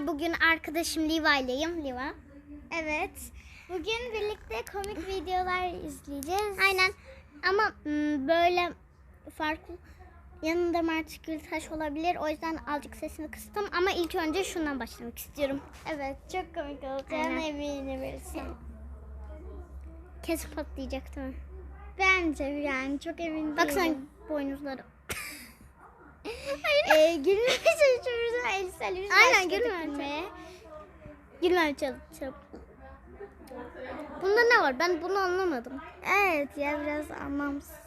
Arkadaşlar bugün arkadaşım Liva ileyim. Liva. Evet. Bugün birlikte komik videolar izleyeceğiz. Aynen. Ama böyle farklı yanında Mert Gültaş olabilir. O yüzden azıcık sesini kıstım. Ama ilk önce şundan başlamak istiyorum. Evet, çok komik olacağına eminim Elisa. Kesin patlayacak değil mi? Bence yani çok emin Baksana değilim. boynuzları. Ee, gülmeye çalışıyoruz ama ile biz Aynen, gülme. gülmeye. Gülmem çalıp çalıp. Bunda ne var? Ben bunu anlamadım. Evet ya biraz anlamsız.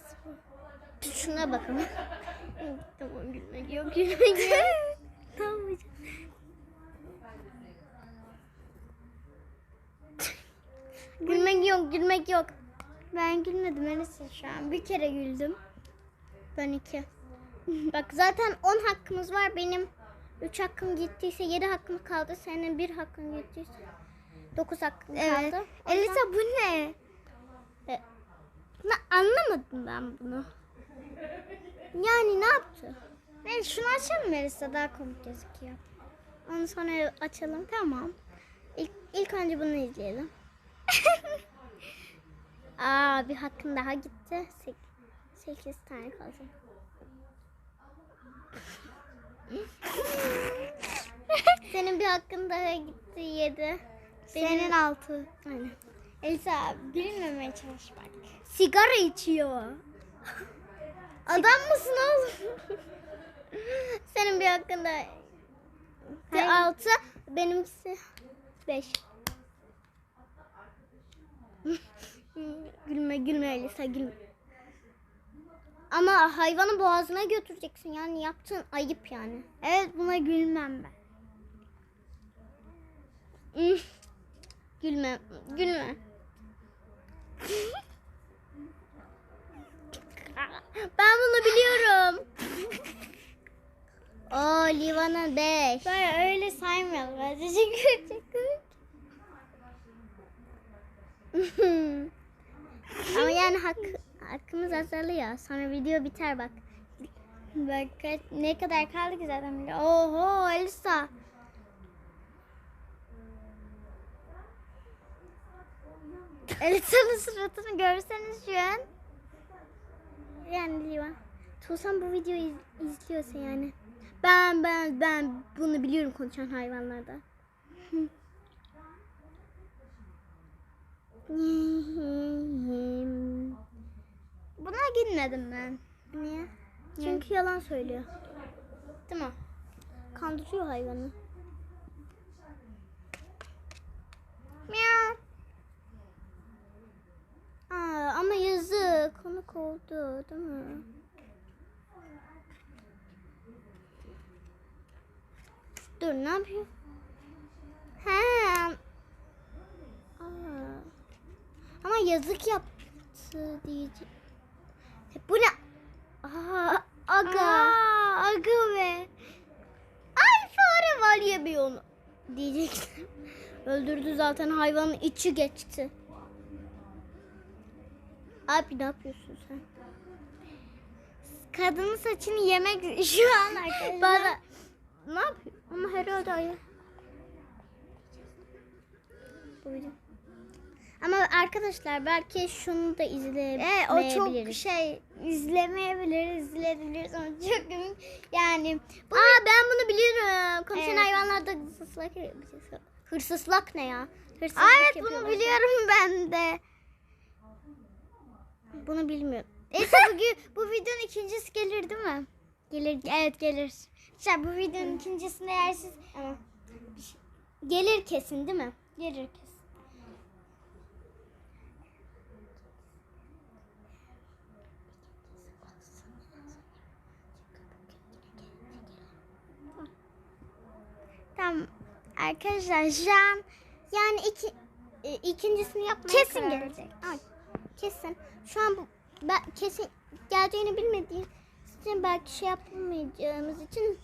Şuna bakın. tamam gülmek yok. tamam hocam. gülmek yok gülmek yok. Ben gülmedim Elisa şu an. Bir kere güldüm. Ben iki. Bak zaten 10 hakkımız var. Benim 3 hakkım gittiyse 7 hakkım kaldı. Senin 1 hakkın gittiyse 9 hakkım Evet. kaldı. Elisa bu ne? E, na- anlamadım ben bunu. Yani ne yaptı? Evet, şunu açalım Elisa daha komik gözüküyor. Onu sonra açalım. Tamam. İlk, ilk önce bunu izleyelim. Aa bir hakkın daha gitti. 8 tane kaldı. Senin bir hakkın daha gitti 7. Senin altı. Aynen. Elisa gülmemeye çalış bak. Sigara içiyor. Adam mısın oğlum? Senin bir hakkın daha Hayır. 6. Benimkisi 5. gülme gülme Elisa gülme. Ama hayvanı boğazına götüreceksin yani yaptığın ayıp yani. Evet buna gülmem ben. Üf. Gülme gülme. ben bunu biliyorum. Oo Livan'a 5. Böyle öyle çünkü çok komik. Ama yani hak, hakkımız azalıyor. Sonra video biter bak. Bak ne kadar kaldı ki zaten. Oho Elisa. Elisa'nın suratını görseniz şu an. Yani Livan. Tuğsan bu videoyu iz- izliyorsa yani. Ben ben ben bunu biliyorum konuşan hayvanlarda. Buna gülmedim ben. Niye? Çünkü yalan söylüyor. Değil mi? Kandırıyor hayvanı. Miau. Aa, ama yazık. Komik oldu değil mi? Dur ne yapıyor? He. Aa. Ama yazık yaptı diyecek. Bu ne? Aa, aga. Aa, aga be. Ay fare var yemiyor onu. Diyecektim. Öldürdü zaten hayvanın içi geçti. Abi ne yapıyorsun sen? Kadının saçını yemek şu an arkadaşlar. Bana ne yapıyor? Ama herhalde ayı. Buyurun. Ama arkadaşlar belki şunu da E, izleyebiliriz. o çok şey izlemeyebiliriz, izleyebiliriz ama çok. Yani bu Aa ben bunu biliyorum. Konuşan Evet. hayvanlarda hırsızlık hırsızlık ne ya? Hırsızlık Aa, evet bunu biliyorum ben de. Bunu bilmiyorum. Neyse bugün bu videonun ikincisi gelir değil mi? Gelir Evet gelir. İşte bu videonun ikincisinde eğer siz ama gelir kesin değil mi? gelir kesin. Tamam arkadaşlar şu an Yani iki e, ikincisini yapmaya Kesin karar gelecek. Ay, kesin. Şu an bu ben kesin geleceğini bilmediğim için belki şey yapamayacağımız için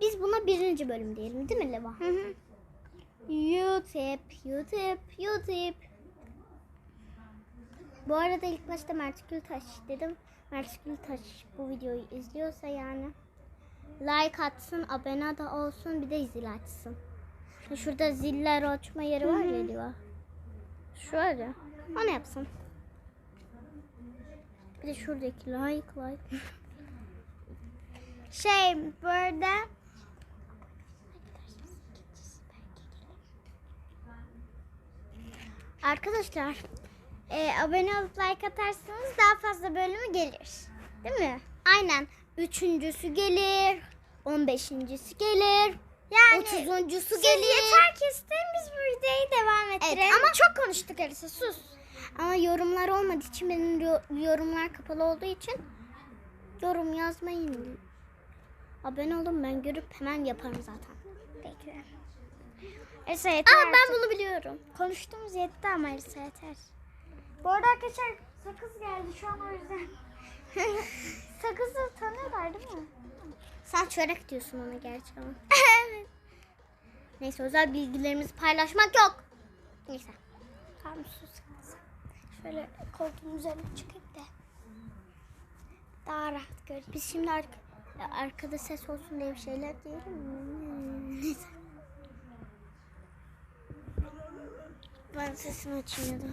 biz buna birinci bölüm diyelim değil mi Leva? Hı hı. YouTube, YouTube, YouTube. Bu arada ilk başta Mert Gültaş dedim. Mert Gültaş bu videoyu izliyorsa yani like atsın, abone de olsun, bir de zil açsın. Şurada ziller açma yeri var ya diyor. Şu var ya. Onu yapsın. Bir de şuradaki like like. Şey bu arada Arkadaşlar e, abone olup like atarsanız daha fazla bölümü gelir. Değil mi? aynen üçüncüsü gelir. On beşincisi gelir. Yani Otuzuncusu siz gelir. yeter ki isteyin biz bu videoyu devam ettirelim. ama- çok konuştuk Elisa sus. Ama yorumlar olmadığı için benim yo- yorumlar kapalı olduğu için yorum yazmayın. Abone olun ben görüp hemen yaparım zaten. Peki. Elisa yeter Aa artık. ben bunu biliyorum. Konuştuğumuz yetti ama Elisa yeter. Bu arada arkadaşlar sakız geldi şu an o yüzden. Sakızı tanıyorlar değil mi? Sen çörek diyorsun ona gerçi ama. Neyse özel bilgilerimizi paylaşmak yok. Neyse. Tamam sus. Şöyle koltuğun üzerine çıkayım da. Daha rahat göreyim. Biz şimdi arka- arkada ses olsun diye bir şeyler diyelim? Neyse. Ben da.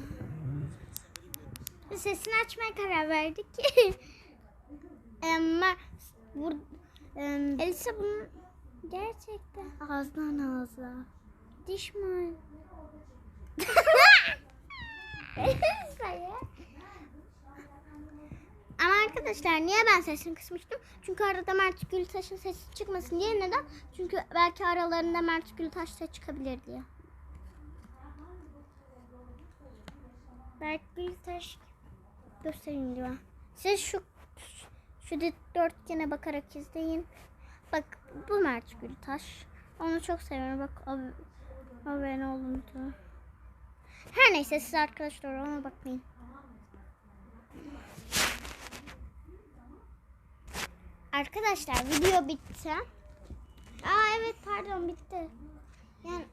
Biz sesini açmaya karar verdik. Ama bur em, Elisa bunun gerçekten ağızdan ağza. diş mi? Ama arkadaşlar niye ben sesimi kısmıştım? Çünkü arada Mert Gültaş'ın sesi çıkmasın diye. Neden? Çünkü belki aralarında Mert Gültaş da çıkabilir diye. Berk Gültaş. Göstereyim diyor. Siz şu şu dörtgene bakarak izleyin. Bak bu Mert Gültaş. Onu çok seviyorum. Bak ab- abone olun diyor. Her neyse siz arkadaşlar ona bakmayın. Arkadaşlar video bitti. Aa evet pardon bitti. Yani